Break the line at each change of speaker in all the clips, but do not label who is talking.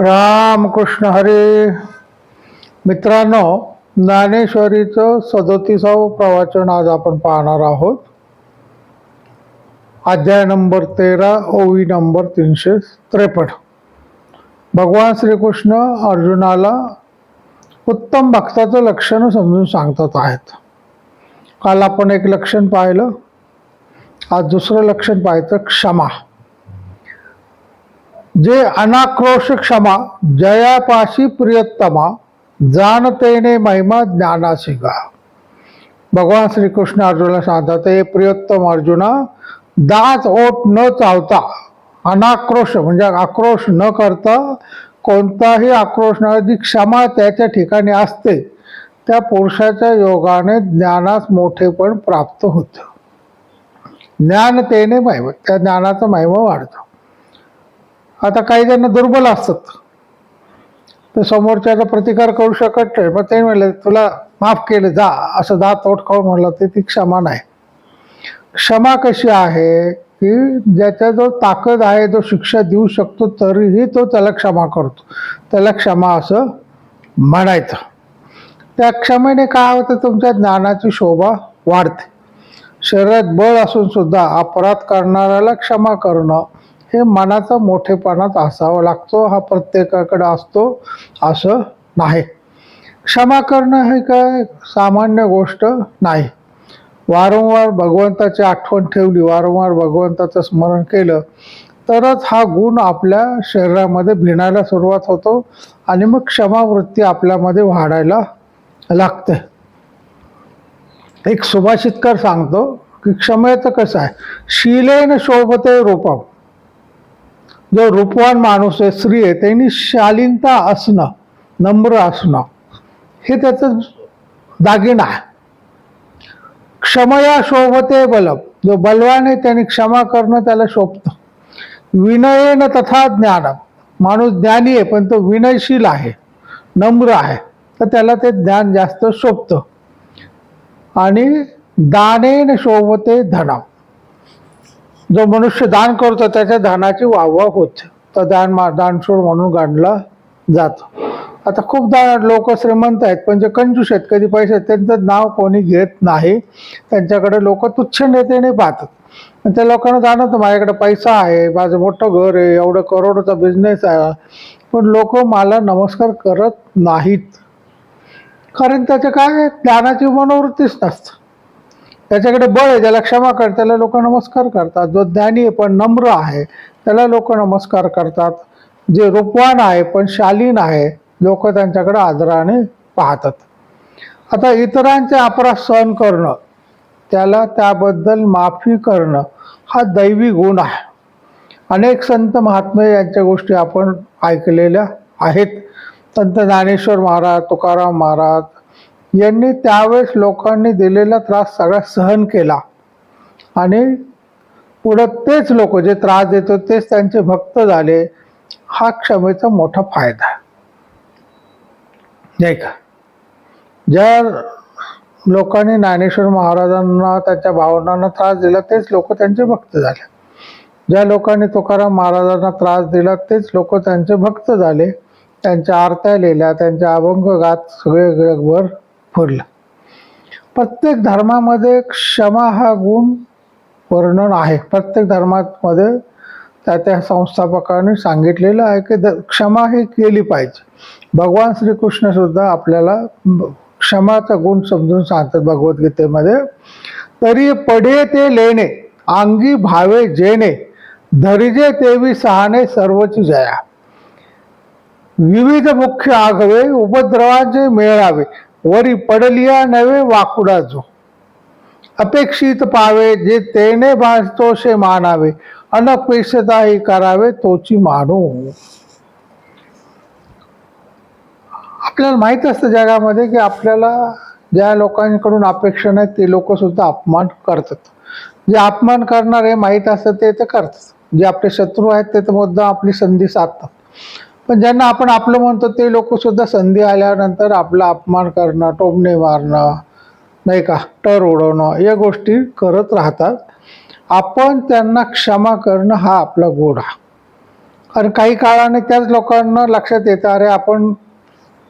रामकृष्ण हरे. मित्रांनो ज्ञानेश्वरीचं सदोतीसावं प्रवचन आज आपण पाहणार आहोत. अध्याय नंबर तेरा ओवी नंबर तीनशे त्रेपन्न. भगवान श्रीकृष्ण अर्जुनाला उत्तम भक्ताचं लक्षण समजून सांगतात आहेत. काल आपण एक लक्षण पाहिलं. आज दुसरं लक्षण पाहायचं क्षमा. जे अनाक्रोश क्षमा जयापाशी प्रियतमा जाणतेने महिमा ज्ञानाशी भगवान श्रीकृष्ण अर्जुनाला सांगतात हे प्रियोत्तम अर्जुना दात ओट न चावता अनाक्रोश म्हणजे आक्रोश न करता कोणताही आक्रोश न जी क्षमा त्याच्या ठिकाणी असते त्या पुरुषाच्या योगाने ज्ञानास मोठेपण प्राप्त होतं. ज्ञानतेने महिमा त्या ज्ञानाचा महिमा वाढतो. आता काही जण दुर्बल असतात. ते समोरच्याचा प्रतिकार करू शकत नाही. मग ते म्हणले तुला माफ केलं जा. असं दात ओठ खाऊन म्हणलं ते ती क्षमा नाही. क्षमा कशी आहे की ज्याचा जो ताकद आहे जो शिक्षा देऊ शकतो तरीही तो त्याला क्षमा करतो. त्याला क्षमा असं म्हणायचं. त्या क्षमेने काय होतं? तुमच्या ज्ञानाची शोभा वाढते. शरीरात बळ असून सुद्धा अपराध करणाऱ्याला क्षमा करणं हे मनाचा मोठेपणात असावा लागतो हा प्रत्येकाकडे असतो असं नाही. क्षमा करणं हे काय सामान्य गोष्ट नाही. वारंवार भगवंताची आठवण ठेवली वारंवार भगवंताचं स्मरण केलं तरच हा गुण आपल्या शरीरामध्ये भिनायला सुरुवात होतो आणि मग क्षमावृत्ती आपल्यामध्ये वाढायला लागते. एक सुभाषितकर सांगतो की क्षमेचं कसं आहे? शिलेन शोभते रूपम. जो रूपवान माणूस आहे स्त्री आहे त्यांनी शालीनता असणं नम्र असणं हे त्याचं दागिना आहे. क्षमया शोभते बलम. जो बलवान आहे त्याने क्षमा करणं त्याला शोभतं. विनयेन तथा ज्ञान. माणूस ज्ञानी आहे पण तो विनयशील आहे नम्र आहे. तर त्याला ते ज्ञान जास्त शोभतं. आणि दानेन शोभते धनम. जो मनुष्य दान करतो त्याच्या दानाची वाहवा होते. तर दान मा दानशूर म्हणून गाणला जातो. आता खूप दान लोक श्रीमंत आहेत पण जे कंजूस आहेत कधी पैसे आहेत त्यांचं नाव कोणी घेत नाही. त्यांच्याकडे लोक तुच्छ नेतेने पाहतात. आणि त्या लोकांना जाणवतं माझ्याकडे पैसा आहे माझं मोठं घर आहे एवढं करोडचा बिझनेस आहे. पण लोक मला नमस्कार करत नाहीत. कारण त्याचं काय आहे? ज्ञानाची मनोवृत्तीच नसतं. त्याच्याकडे बळ आहे ज्याला क्षमा कर त्याला लोक नमस्कार करतात. जो ज्ञानी आहे पण नम्र आहे त्याला लोक नमस्कार करतात. जे रूपवान आहे पण शालीन आहे लोक त्यांच्याकडे आदराने पाहतात. आता इतरांचे अपराध सहन करणं त्याला त्याबद्दल माफी करणं हा दैवी गुण आहे. अनेक संत महात्मे यांच्या गोष्टी आपण ऐकलेल्या आहेत. संत ज्ञानेश्वर महाराज तुकाराम महाराज यांनी त्यावेळेस लोकांनी दिलेला त्रास सगळा सहन केला. आणि पुढं तेच लोक जे त्रास देतो तेच त्यांचे भक्त झाले हा क्षमेचा मोठा फायदा नाही का? ज्या लोकांनी ज्ञानेश्वर महाराजांना त्याच्या भावनांना त्रास दिला तेच लोक त्यांचे भक्त झाले. ज्या लोकांनी तुकाराम महाराजांना त्रास दिला तेच लोक त्यांचे भक्त झाले. त्यांच्या आरत्या लिहिल्या त्यांच्या अभंग गात सगळे जगभर पडलं प्रत्येक धर्मामध्ये क्षमा हा गुण वर्णन आहे. प्रत्येक धर्मामध्ये त्या त्या संस्थापकाने सांगितलेलं आहे की द क्षमा ही केली पाहिजे. भगवान श्रीकृष्णसुद्धा आपल्याला क्षमाचा गुण समजून सांगतात भगवद्गीतेमध्ये. तरी पडे ते लेणे अंगी भावे जेणे धरिजे तेवी सहाने सर्वची जया. विविध मुख्य आगवे उपद्रवांचे मेळावे वरी पडलिया नवे वाकुडा जो. अपेक्षित पावे जे तेने भासतोषे मानावे. अनपेक्षिताही करावे तोची मानू. आपल्याला माहीत असतं जगामध्ये की आपल्याला ज्या लोकांकडून अपेक्षा नाही ते लोक सुद्धा अपमान करतात. जे अपमान करणारे माहीत असतं ते ते करतात. जे आपले शत्रू आहेत ते तर मुद्दा आपली संधी साधतात. पण ज्यांना आपण आपलं म्हणतो ते लोक सुद्धा संधी आल्यानंतर आपला अपमान करणं टोमणे मारणं नाही का टर उडवणं या गोष्टी करत राहतात. आपण त्यांना क्षमा करणं हा आपला गोड हा कारण काही काळाने त्याच लोकांना लक्षात येतं अरे आपण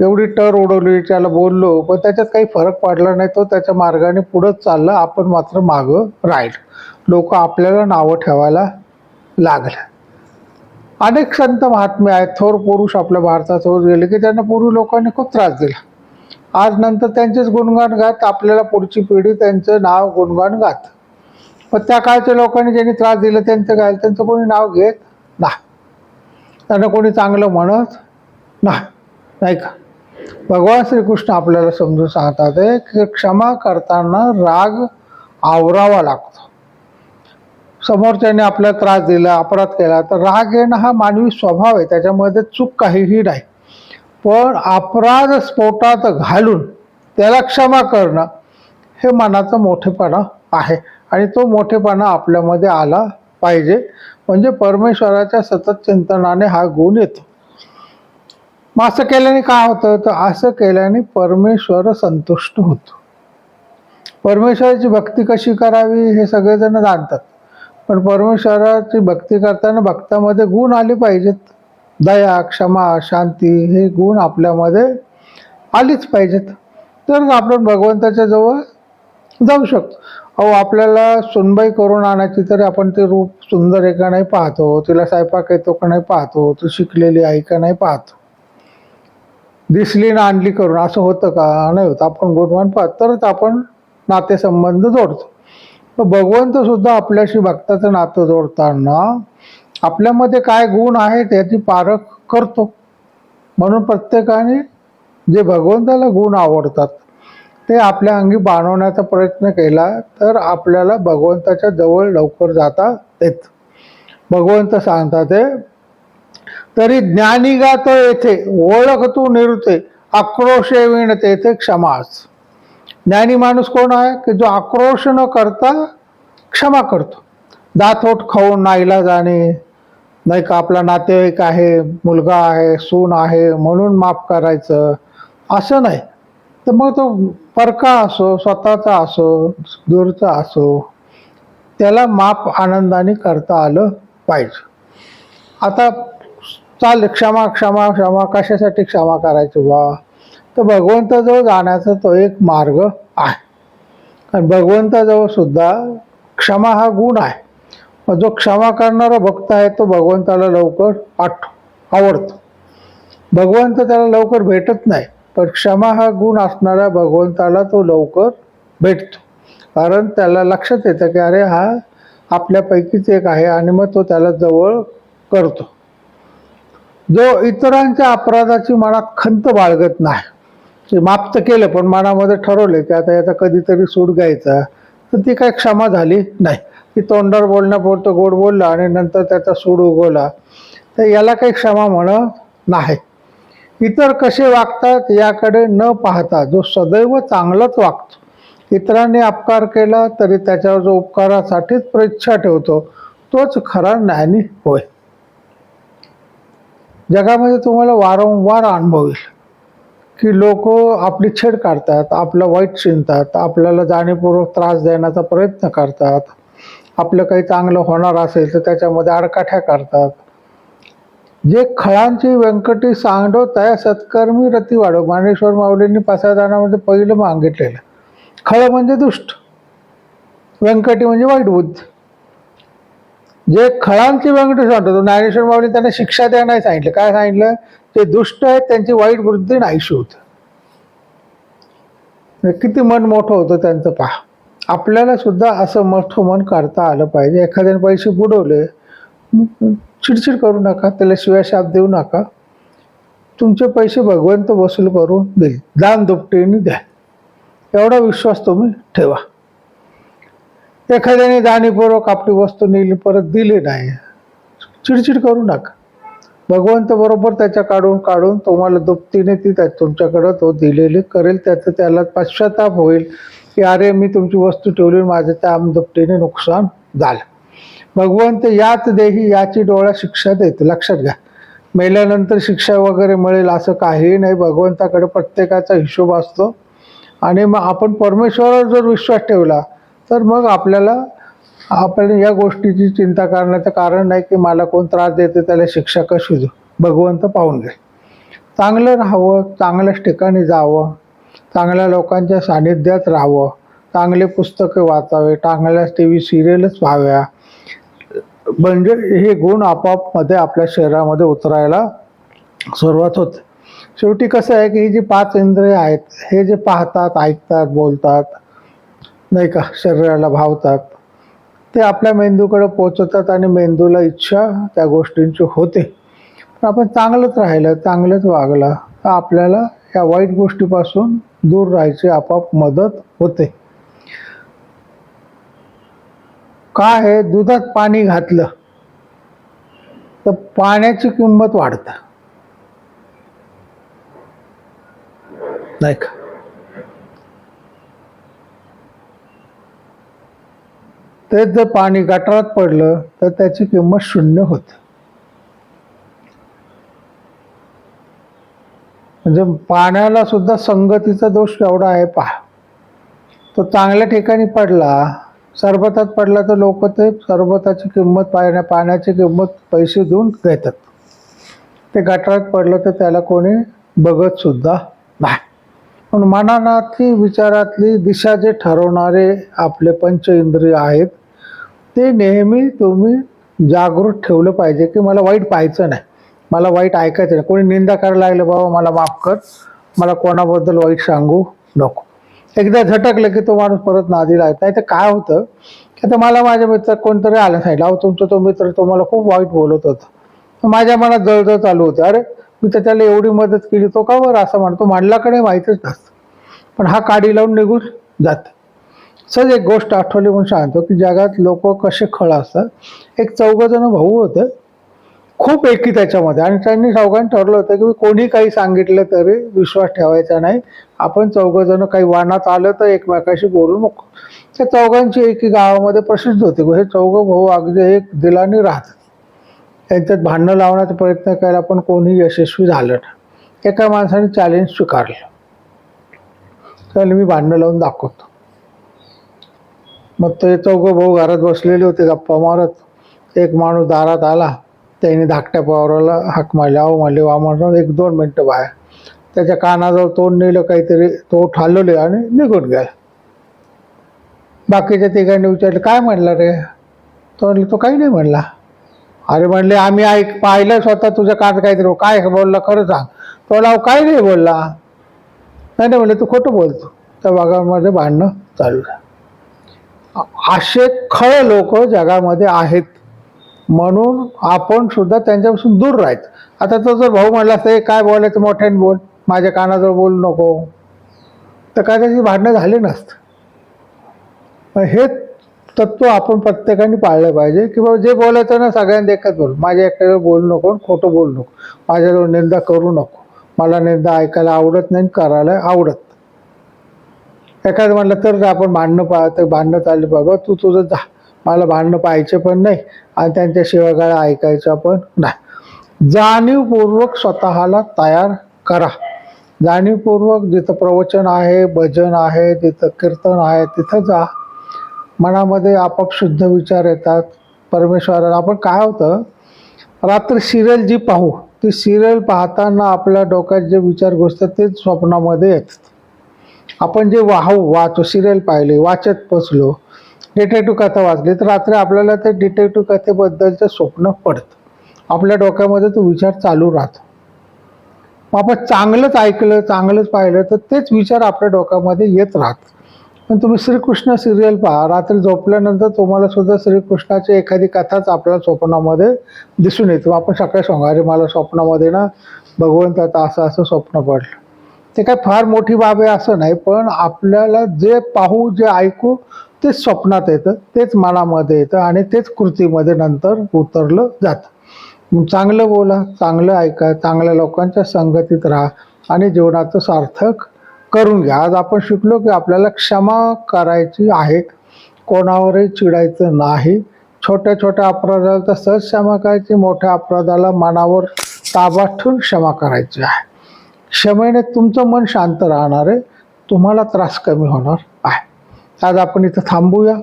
एवढी टर उडवली त्याला बोललो पण त्याच्यात काही फरक पडला नाही तो त्याच्या मार्गाने पुढंच चालला आपण मात्र मागं राहील. लोक आपल्याला नावं ठेवायला लागले अनेक संत महात्मे आहेत. थोर पुरुष आपल्या भारतात होत गेले की त्यांना पूर्वी लोकांनी खूप त्रास दिला. आज नंतर त्यांचेच गुणगान गात आपल्याला पुढची पिढी त्यांचं नाव गुणगान गात. पण त्या काळच्या लोकांनी ज्यांनी त्रास दिला त्यांचं काय? त्यांचं कोणी नाव घेत नाही. त्यांना कोणी चांगलं म्हणत नाही. नाही का? भगवान श्रीकृष्ण आपल्याला समजून सांगतात की क्षमा करताना राग आवरावा लागतो. समोरच्याने आपल्याला त्रास दिला अपराध केला तर राग येणं हा मानवी स्वभाव आहे. त्याच्यामध्ये चूक काहीही नाही. पण अपराध स्फोटात घालून त्याला क्षमा करणं हे मनाचं मोठेपणा आहे. आणि तो मोठेपणा आपल्यामध्ये आला पाहिजे. म्हणजे परमेश्वराच्या सतत चिंतनाने हा गुण येतो. मग असं केल्याने काय होतं? तर असं केल्याने परमेश्वर संतुष्ट होतो. परमेश्वराची भक्ती कशी करावी हे सगळेजण जाणतात. पण परमेश्वराची भक्ती करताना भक्तामध्ये गुण आले पाहिजेत. दया क्षमा शांती हे गुण आपल्यामध्ये आलीच पाहिजेत. तरच आपण भगवंताच्या जवळ जाऊ शकतो. अहो आपल्याला सुनबाई करून आणायची तरी आपण ते रूप सुंदर आहे का नाही पाहतो तिला स्वयंपाक येतो का नाही पाहतो ती शिकलेली आहे का नाही पाहतो. दिसली ना आणली करून असं होतं का? नाही होतं. आपण गुणवान पाहतो. तरच आपण नातेसंबंध जोडतो. तर भगवंत सुद्धा आपल्याशी भक्ताचं नातं जोडताना आपल्यामध्ये काय गुण आहे त्याची पारख करतो. म्हणून प्रत्येकाने जे भगवंताला गुण आवडतात ते आपल्या अंगी बांधवण्याचा प्रयत्न केला तर आपल्याला भगवंताच्या जवळ लवकर जाता येत. भगवंत सांगतात ते तरी ज्ञानी गात येथे ओळख तू निरुते आक्रोशे विण तेथे क्षमास. ज्ञानी माणूस कोण आहे? की जो आक्रोश न करता क्षमा करतो. दातोट खाऊन नाईला जाणे. नाही का आपला नातेवाईक आहे मुलगा आहे सून आहे म्हणून माफ करायचं. असं नाही. तर मग तो परका असो स्वतःचा असो दूरचा असो त्याला माप आनंदाने करता आलं पाहिजे. आता चाल क्षमा क्षमा क्षमा कशासाठी क्षमा करायची बा? तर भगवंताजवळ जाण्याचा तो एक मार्ग आहे. आणि भगवंताजवळ सुद्धा क्षमा हा गुण आहे. मग जो क्षमा करणारा भक्त आहे तो भगवंताला लवकर आठ आवडतो. भगवंत त्याला लवकर भेटत नाही पण क्षमा हा गुण असणाऱ्या भगवंताला तो लवकर भेटतो. कारण त्याला लक्षात येतं की अरे हा आपल्यापैकीच एक आहे आणि मग तो त्याला जवळ करतो. जो इतरांच्या अपराधाची मनात खंत बाळगत नाही माफ तर केलं पण मनामध्ये ठरवले की आता याचा कधीतरी सूड घ्यायचा. तर ती काही क्षमा झाली? नाही. की तोंडावर बोलण्यापुरतं गोड बोलला आणि नंतर त्याचा सूड उगवला. तर याला काही क्षमा म्हणत नाही. इतर कसे वागतात याकडे न पाहता जो सदैव चांगलाच वागतो. इतरांनी अपकार केला तरी त्याच्यावर जो उपकारासाठीच प्रेच्छा ठेवतो तोच खरा ज्ञानी होय. जगामध्ये तुम्हाला वारंवार अनुभव येईल. की लोक आपली छेड काढतात आपलं वाईट चिंतात आपल्याला जाणीवपूर्वक त्रास देण्याचा प्रयत्न करतात. आपलं काही चांगलं होणार असेल तर त्याच्यामध्ये आडकाठ्या करतात. जे खळांची व्यंकटी सांगडो तया सत्कर्मी रती वाढव मानेश्वर माऊलींनी पासादानामध्ये पहिलं मागितलेलं. खळ म्हणजे दुष्ट व्यंकटी म्हणजे वाईट बुद्ध. जे खळांची व्यंकटी सांगतो तो ज्ञानेश्वर माऊली त्यांना शिक्षा द्या नाही सांगितलं. काय सांगितलं? ते दुष्ट आहेत त्यांची वाईट वृद्धी नाहीशी होत. किती मन मोठं होतं त्यांचं पहा. आपल्याला सुद्धा असं मोठं मन काढता आलं पाहिजे. एखाद्याने पैसे बुडवले चिडचिड करू नका त्याला शिवाय शाप देऊ नका. तुमचे पैसे भगवंत वसूल करून देईल. दान दुपटीने द्या. एवढा विश्वास तुम्ही ठेवा. एखाद्याने दानीपूर्वक आपली वस्तू नेली परत दिली नाही. चिडचिड करू नका. भगवंत बरोबर त्याच्या काढून काढून तुम्हाला दुपटीने ती त्या तुमच्याकडं तो दिलेली करेल. त्याचं त्याला पश्चाताप होईल की अरे मी तुमची वस्तू ठेवली माझं त्या दुपटीने नुकसान झालं. भगवंत याच देही याची डोळा शिक्षा देतो लक्षात घ्या. मेल्यानंतर शिक्षा वगैरे मिळेल असं काहीही नाही. भगवंताकडे प्रत्येकाचा हिशोब असतो. आणि मग आपण परमेश्वरावर जर विश्वास ठेवला तर मग आपल्याला आपण या गोष्टीची चिंता करण्याचं कारण नाही की मला कोण त्रास देते त्याला शिक्षा कशी देऊ भगवंत पाहून घे. चांगलं राहावं चांगल्याच ठिकाणी जावं चांगल्या लोकांच्या सानिध्यात राहावं चांगले पुस्तकं वाचावे चांगल्या टी व्ही सिरियलच पाहाव्या म्हणजे हे गुण आपापमध्ये आपल्या शरीरामध्ये उतरायला सुरुवात होते. शेवटी कसं आहे की ही जी पाच इंद्रिय आहेत हे जे पाहतात ऐकतात बोलतात नाही का शरीराला भावतात ते आपल्या मेंदूकडे पोचवतात आणि मेंदूला इच्छा त्या गोष्टींची होते. पण आपण चांगलंच राहिलं चांगलंच वागलं तर आपल्याला या वाईट गोष्टीपासून दूर राहायची आपाप मदत होते. काय आहे दुधात पाणी घातलं तर पाण्याची किंमत वाढतं. नाही का? तेच जर पाणी गटारात पडलं तर त्याची किंमत शून्य होते. म्हणजे पाण्याला सुद्धा संगतीचा दोष एवढा आहे पहा. तो चांगल्या ठिकाणी पडला सरबतात पडला तर लोक ते सरबताची किंमत पाण्या पाण्याची किंमत पैसे देऊन घेतात ते गटारात पडलं तर त्याला कोणी बघतसुद्धा नाही. पण मनानातली विचारातली दिशा जे ठरवणारे आपले पंच इंद्रिय आहेत ते नेहमी तुम्ही जागृत ठेवलं पाहिजे की मला वाईट पाहायचं नाही. मला वाईट ऐकायचं नाही. कोणी निंदा करायला लागलं बाबा मला माफ कर. मला कोणाबद्दल वाईट सांगू नको. एकदा झटकलं की तो माणूस परत नादीला लागत. नाही तर काय होतं की आता मला माझ्या मित्रात कोणतरी आलं सांगितलं अहो तुमचा तो मित्र तुम्हाला खूप वाईट बोलत होता. माझ्या मनात जळजळ चालू होते. अरे मी तर त्याला एवढी मदत केली तो का बरं असं म्हणतो? मांडलाकडे माहीतच नसतं. पण हा काडी लावून निघून जात. सहज एक गोष्ट आठवली म्हणून सांगतो की जगात लोक कसे खळ असतात. एक चौघजण भाऊ होते. खूप एकी त्याच्यामध्ये. आणि त्यांनी चौघांनी ठरलं होतं की कोणी काही सांगितलं तरी विश्वास ठेवायचा नाही. आपण चौघजण काही वानात आलं तर एकमेकाशी बोलू नको. त्या चौघांची एकी गावामध्ये प्रसिद्ध होती. हे चौघ भाऊ अगदी एक दिलाने राहतात. यांच्यात भांडणं लावण्याचा प्रयत्न केला पण कोणी यशस्वी झालं नाही. एका माणसाने चॅलेंज स्वीकारलं. त्याला मी भांडणं लावून दाखवतो. मग ते चौघं भाऊ घरात बसलेले होते गप्पा मारत. एक माणूस दारात आला. त्याने धाकट्या पावराला हाक मारली. अहो म्हणले वामनराव एक दोन मिनटं बाहेर. त्याच्या कानाजवळ तोंड नेलं काहीतरी तो ठालवले आणि निघून गेला. बाकीच्या तिघांनी विचारलं काय म्हणला रे? तो म्हणले तो काही नाही म्हणला. अरे म्हणले आम्ही ऐक पाहिलं स्वतः तुझं काच काहीतरी. काय बोलला? खरं सांग. तो लाव काय नाही बोलला. नाही नाही म्हणले तू खोटं बोलतो. त्या भागामध्ये भांडणं चालू असे खळ लोक जगामध्ये आहेत. म्हणून आपण सुद्धा त्यांच्यापासून दूर राहायचं. आता तो जर भाऊ म्हणला असता काय बोलायचं? मोठ्याने बोल. माझ्या कानाजवळ बोलू नको. तर काय त्याची भांडणं झाली नसतं. पण हे तत्व आपण प्रत्येकाने पाळलं पाहिजे. की बाबा जे बोलायचं ना सगळ्यांनी एकाच बोल. माझ्या एकट्याला बोलू नको खोटं बोलू नको. माझ्याजवळ निंदा करू नको. मला निंदा ऐकायला आवडत नाही करायला आवडत एखादं म्हणलं तर आपण भांडणं पाहतो भांडणं चालली बाबा तू तुझं जा. मला भांडणं पाहायचे पण नाही आणि त्यांच्या शिवागाळ्या ऐकायच्या पण नाही. जाणीवपूर्वक स्वतःला तयार करा. जाणीवपूर्वक जिथं प्रवचन आहे भजन आहे तिथं कीर्तन आहे तिथं जा. मनामध्ये आपाप शुद्ध विचार येतात. परमेश्वराला आपण काय होतं? रात्री सिरियल जी पाहू ती सिरियल पाहताना आपल्या डोक्यात जे विचार घुसतात तेच स्वप्नामध्ये येतात. आपण जे वाहू वाचू सिरियल पाहिले वाचत बसलो डिटेक्टिव्ह कथा वाचली तर रात्री आपल्याला ते डिटेक्टिव्ह कथेबद्दलचं स्वप्न पडतं. आपल्या डोक्यामध्ये तो विचार चालू राहतो. मग आपण चांगलंच ऐकलं चांगलंच पाहिलं तर तेच विचार आपल्या डोक्यामध्ये येत राहतात. पण तुम्ही श्रीकृष्ण सिरियल पहा. रात्री झोपल्यानंतर तुम्हाला सुद्धा श्रीकृष्णाची एखादी कथाच आपल्या स्वप्नामध्ये दिसून येते. आपण सकाळी सांगा अरे मला स्वप्नामध्ये ना भगवंताचं असं असं स्वप्न पडलं. ते काय फार मोठी बाब आहे असं नाही पण आपल्याला जे पाहू जे ऐकू तेच स्वप्नात येतं तेच मनामध्ये येतं आणि तेच कृतीमध्ये नंतर उतरलं जातं. चांगलं बोला चांगलं ऐका चांगल्या लोकांच्या संगतीत राहा आणि जीवनाचं सार्थक करून घ्या. आज आपण शिकलो की आपल्याला क्षमा करायची आहे. कोणावरही चिडायचं नाही. छोट्या छोट्या अपराधाला तर सहज क्षमा करायची मोठ्या अपराधाला मनावर ताबा ठेवून क्षमा करायची आहे. क्षमेने तुमचं मन शांत राहणार आहे. तुम्हाला त्रास कमी होणार आहे. आज आपण इथं थांबूया.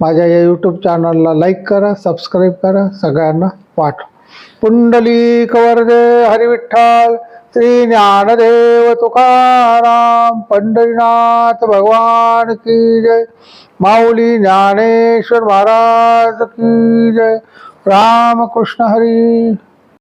माझ्या या यूट्यूब चॅनलला लाईक करा सबस्क्राईब करा सगळ्यांना पाठवा. पुंडली कवरदे हरिविठ्ठल! श्री ज्ञानदेव तुकाराम पंढरीनाथ भगवान की जय। माऊली ज्ञानेश्वर महाराज की जय। रामकृष्ण हरी।